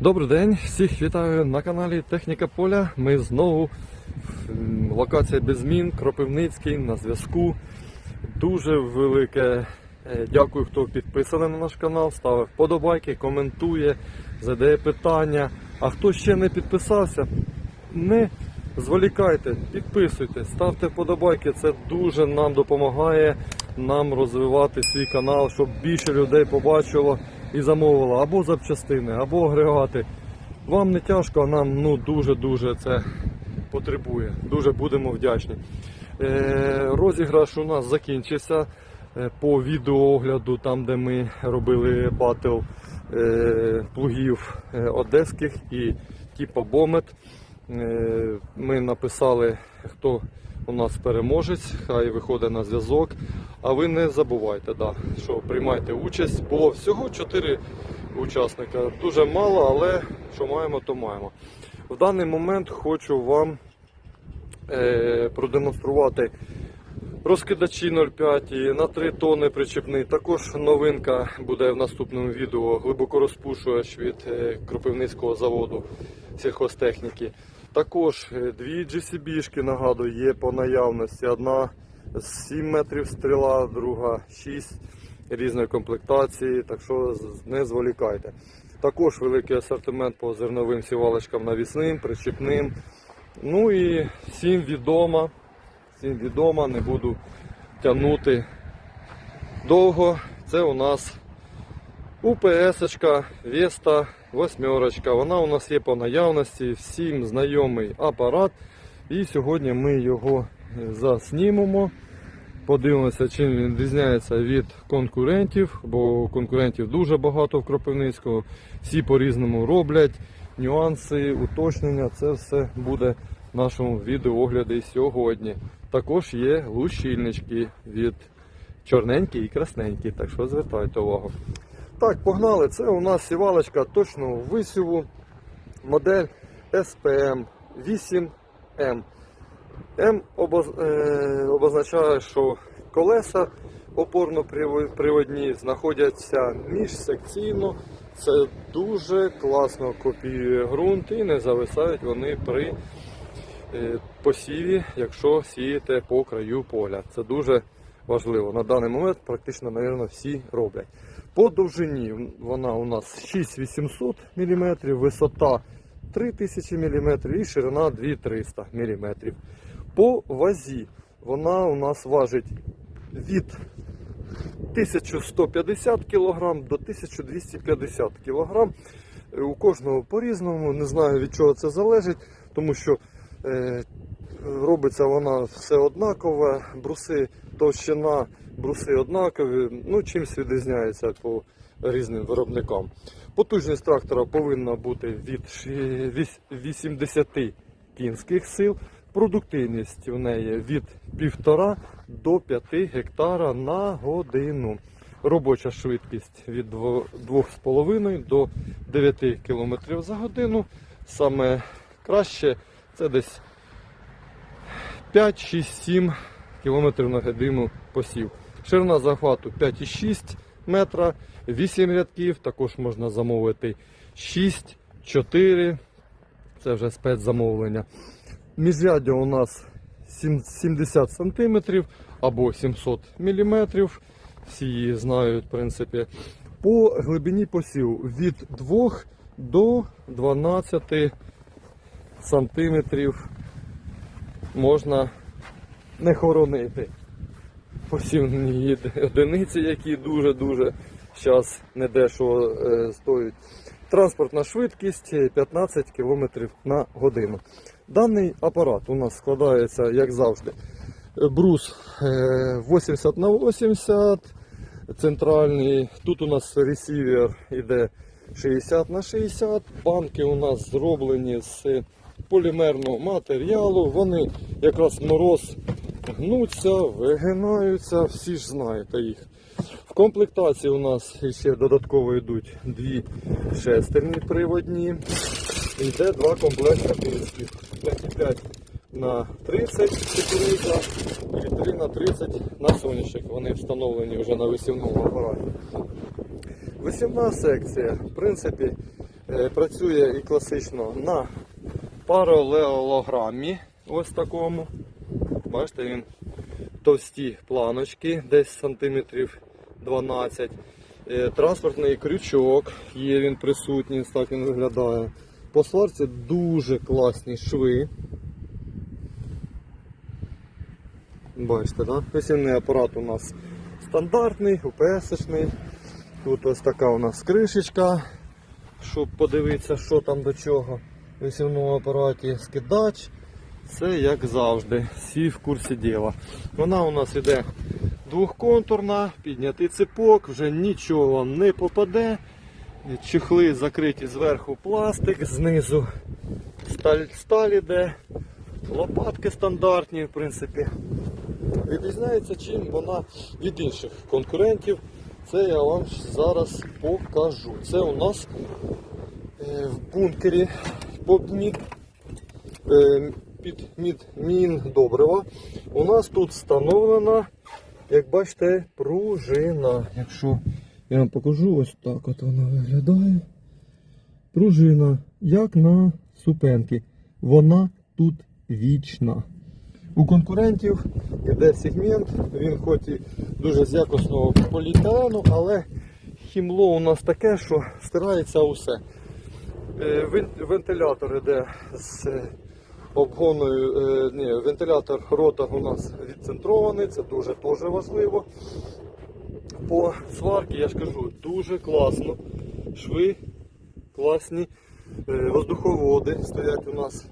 Добрий день, всіх вітаю на каналі Техніка Поля. Ми знову локація без змін, Кропивницький на зв'язку. Дуже велике е, дякую, хто підписаний на наш канал, ставив вподобайки, коментує, задає питання. А хто ще не підписався, не зволікайте, підписуйтесь, ставте вподобайки. Це дуже нам допомагає нам розвивати свій канал, щоб більше людей побачило і замовило або запчастини, або агрегати. Вам не тяжко, а нам ну дуже-дуже це потребує. Дуже будемо вдячні. Е, розіграш у нас закінчився е, по відеоогляду, там де ми робили батл е, плугів е, одеських і типу Бомет. Е, Ми написали, хто у нас переможець, хай виходить на зв'язок. А ви не забувайте, да, що приймайте участь. Було всього 4 учасника. Дуже мало, але що маємо, то маємо. В даний момент хочу вам е, продемонструвати розкидачі 0,5 на 3 тонни причепний. Також новинка буде в наступному відео Глибоко глибокорозпушувач від е, Кропивницького заводу сільхозтехніки. Також е, дві GCB-шки, нагадую, є по наявності. Одна з 7 метрів стріла, друга 6 різної комплектації, так що не зволікайте. Також великий асортимент по зерновим сівалочкам навісним, причепним. Ну і всім відомо, всім відомо, не буду тягнути довго. Це у нас УПС, Веста, восьмерочка. Вона у нас є по наявності, всім знайомий апарат. І сьогодні ми його е, заснімемо. Подивимося, чим він відрізняється від конкурентів, бо конкурентів дуже багато в Кропивницькому. Всі по-різному роблять. Нюанси, уточнення, це все буде в нашому відеоогляді сьогодні. Також є лущильнички від чорненькі і красненькі, так що звертайте увагу. Так, погнали. Це у нас сівалочка точного висіву. Модель SPM 8M. М е, обозначає, що колеса опорно-приводні знаходяться міжсекційно. Це дуже класно копіює ґрунт і не зависають вони при е, посіві, якщо сієте по краю поля. Це дуже важливо. На даний момент практично, мабуть, всі роблять. По довжині вона у нас 6800 мм, висота 3000 мм і ширина 2300 мм. По вазі вона у нас важить від 1150 кг до 1250 кг. У кожного по-різному, не знаю від чого це залежить, тому що е, робиться вона все однакове, бруси, товщина, бруси однакові, ну чимось відрізняється по різним виробникам. Потужність трактора повинна бути від 80 кінських сил. Продуктивність в неї від 1,5 до 5 гектара на годину. Робоча швидкість від 2,5 до 9 км за годину. Саме краще це десь 5, 6, 7 км на годину посів. Ширина захвату 5,6 метра, 8 рядків, також можна замовити 6, 4, це вже спецзамовлення. Міжряддя у нас 70 см або 700 мм. Всі її знають, в принципі. По глибині посів від 2 до 12 сантиметрів можна не хоронити. Посівні одиниці, які дуже-дуже зараз недешево е, стоять. Транспортна швидкість 15 км на годину. Даний апарат у нас складається, як завжди, брус е, 80 на 80 центральний. Тут у нас ресівер іде 60 на 60. Банки у нас зроблені з полімерного матеріалу. Вони якраз мороз гнуться, вигинаються, всі ж знаєте їх. В комплектації у нас ще додатково йдуть дві шестерні приводні. Йде два комплекти дисків. 5,5 на 30 секундника і 3 на 30 на сонячник. Вони встановлені вже на висівному апараті. Висівна секція, в принципі, Е, Працює і класично на паралелограмі. Ось такому. Бачите, він товсті планочки, десь сантиметрів 12. Е, Транспортний крючок є він присутній, так він виглядає. По сварці дуже класні шви. Бачите, да? Весільний апарат у нас стандартний, УПС-шний. Тут ось така у нас кришечка, щоб подивитися, що там до чого. В апараті скидач. Все як завжди, всі в курсі діла. Вона у нас іде двохконтурна, піднятий ципок, вже нічого не попаде. Чехли закриті зверху пластик, знизу сталь, сталь іде, лопатки стандартні, в принципі. Відрізняється чим вона від інших конкурентів. Це я вам зараз покажу. Це у нас е, в бункері е, під мід мін добрива. У нас тут встановлена, як бачите, пружина. Якщо я вам покажу, ось так от вона виглядає. Пружина, як на супенки. Вона тут вічна. У конкурентів іде сегмент, він хоч і дуже з якісного поліетилену, але хімло у нас таке, що стирається усе. Е, Вентилятор іде з обгоною, е, ні, вентилятор рота у нас відцентрований, це дуже теж важливо. По сварці, я ж кажу, дуже класно. Шви класні. Е, Воздуховоди стоять у нас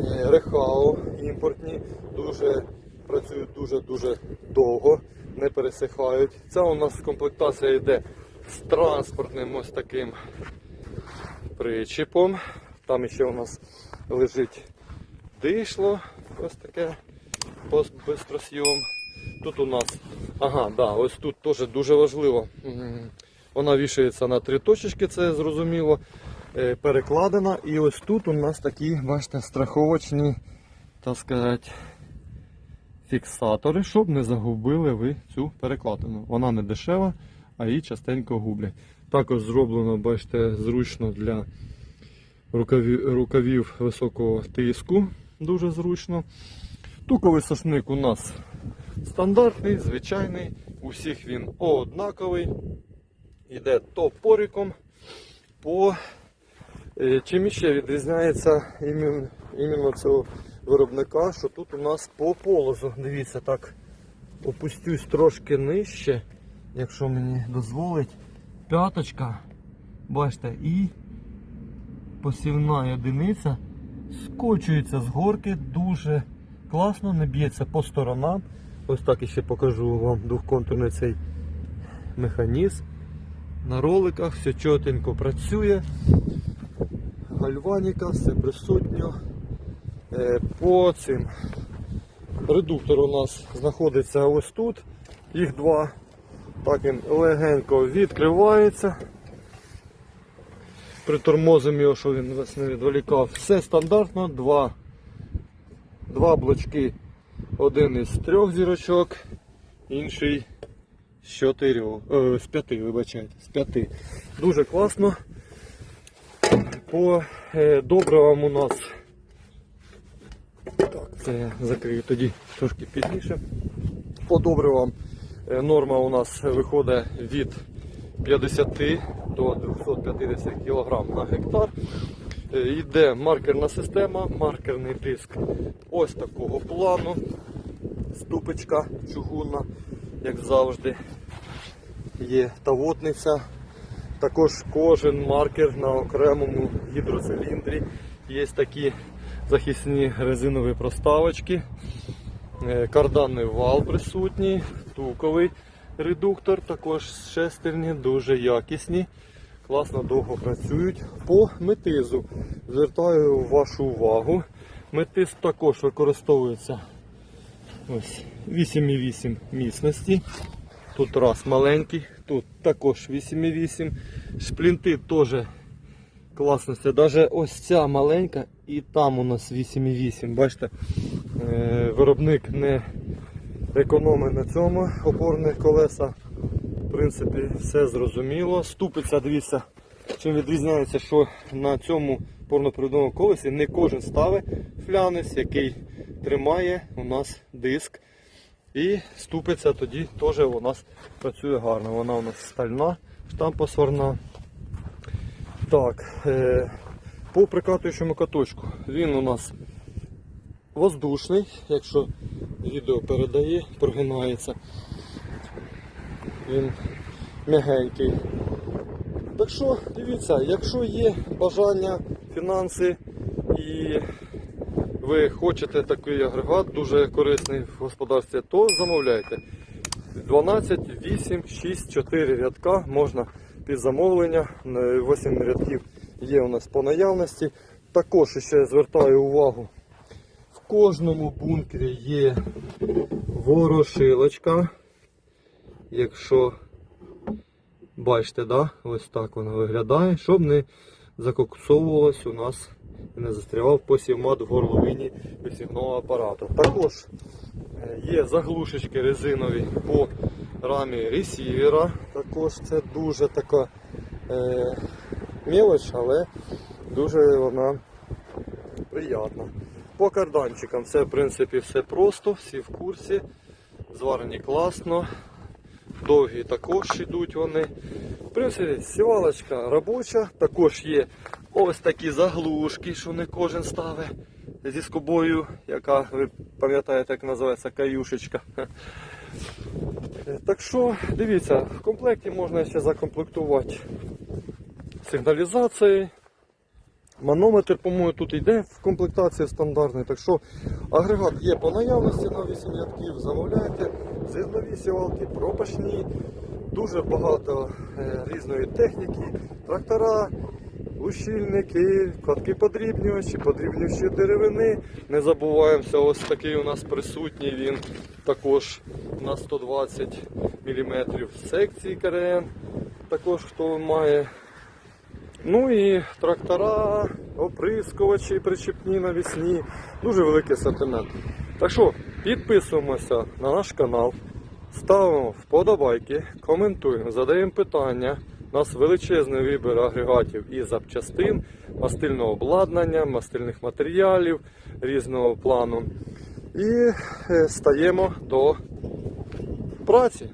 е, Рехао імпортні, дуже працюють дуже-дуже довго, не пересихають. Ця у нас комплектація йде з транспортним ось таким причіпом. Там ще у нас лежить дишло, ось таке бистросйом. Тут у нас, ага, да, ось тут теж дуже важливо. Вона вішається на три точечки, це зрозуміло. Е, Перекладена. І ось тут у нас такі, бачите, страховочні, так сказати, фіксатори, щоб не загубили ви цю перекладину. Вона не дешева, а її частенько гублять. Також зроблено, бачите, зручно для рукавів, рукавів високого тиску. Дуже зручно. Туковий сошник у нас стандартний, звичайний. У всіх він однаковий. Іде топориком. По... Е, Чим іще відрізняється іменно цього виробника, що тут у нас по полозу. Дивіться, так опустюсь трошки нижче, якщо мені дозволить. П'яточка, бачите, і посівна одиниця скочується з горки дуже класно, не б'ється по сторонам. Ось так іще покажу вам двохконтурний цей механізм. На роликах все чотенько працює. Гальваніка, все присутньо. Е, По цим редуктор у нас знаходиться ось тут. Їх два. Так він легенько відкривається. Притормозимо його, щоб він вас не відволікав. Все стандартно, два, два блочки. Один із трьох зірочок, інший з чотирьох, е, з п'яти, вибачайте, з п'яти. Дуже класно. По е, добривам у нас. Так, це я закрию тоді трошки пізніше. По добривам е, норма у нас виходить від 50 до 250 кг на гектар. Е, Йде маркерна система, маркерний диск ось такого плану. Ступочка чугунна, як завжди. Є тавотниця. Також кожен маркер на окремому гідроциліндрі. Є такі захисні резинові проставочки. Е, Карданний вал присутній, туковий редуктор, також шестерні, дуже якісні, класно довго працюють. По метизу звертаю вашу увагу. Метиз також використовується ось 8,8 міцності. Тут раз маленький, тут також 8,8. Шплінти теж класності. Навіть ось ця маленька і там у нас 8,8. Бачите, е, виробник не економить на цьому опорні колеса. В принципі, все зрозуміло. Ступиця, дивіться, чим відрізняється, що на цьому порноприводному колесі не кожен ставить флянець, який тримає у нас диск. І ступиця тоді теж у нас працює гарно. Вона у нас стальна, штампосварна. Так, е, по прикатуючому каточку. Він у нас воздушний, якщо відео передає, прогинається. Він м'ягенький. Так що, дивіться, якщо є бажання, фінанси і ви хочете такий агрегат, дуже корисний в господарстві, то замовляйте. 12, 8, 6, 4 рядка можна під замовлення. 8 рядків є у нас по наявності. Також ще звертаю увагу, кожному бункері є ворошилочка. Якщо бачите, да? ось так вона виглядає, щоб не закоксовувалось у нас і не застрявав посівмат в горловині висівного апарату. Також е, є заглушечки резинові по рамі ресівера. Також це дуже така е, мелоч, але дуже вона приятна. По карданчикам все в принципі все просто, всі в курсі. Зварені класно. Довгі також йдуть вони. В принципі, сівалочка робоча, також є ось такі заглушки, що не кожен ставить зі скобою, яка, ви пам'ятаєте, як називається каюшечка. Так що, дивіться, в комплекті можна ще закомплектувати сигналізацією. Манометр, по-моєму, тут йде в комплектації стандартний. Так що агрегат є по наявності на 8 рядків, замовляйте, зернові сівалки, пропашні, дуже багато е, різної техніки, трактора, лущильники, катки подрібнювачі, подрібнювачі деревини. Не забуваємося, ось такий у нас присутній він також на 120 мм секції КРН. Також хто має Ну і трактора, оприскувачі причепні навісні. Дуже великий асортимент. Так що підписуємося на наш канал, ставимо вподобайки, коментуємо, задаємо питання. У нас величезний вибір агрегатів і запчастин, мастильного обладнання, мастильних матеріалів різного плану. І е, стаємо до праці.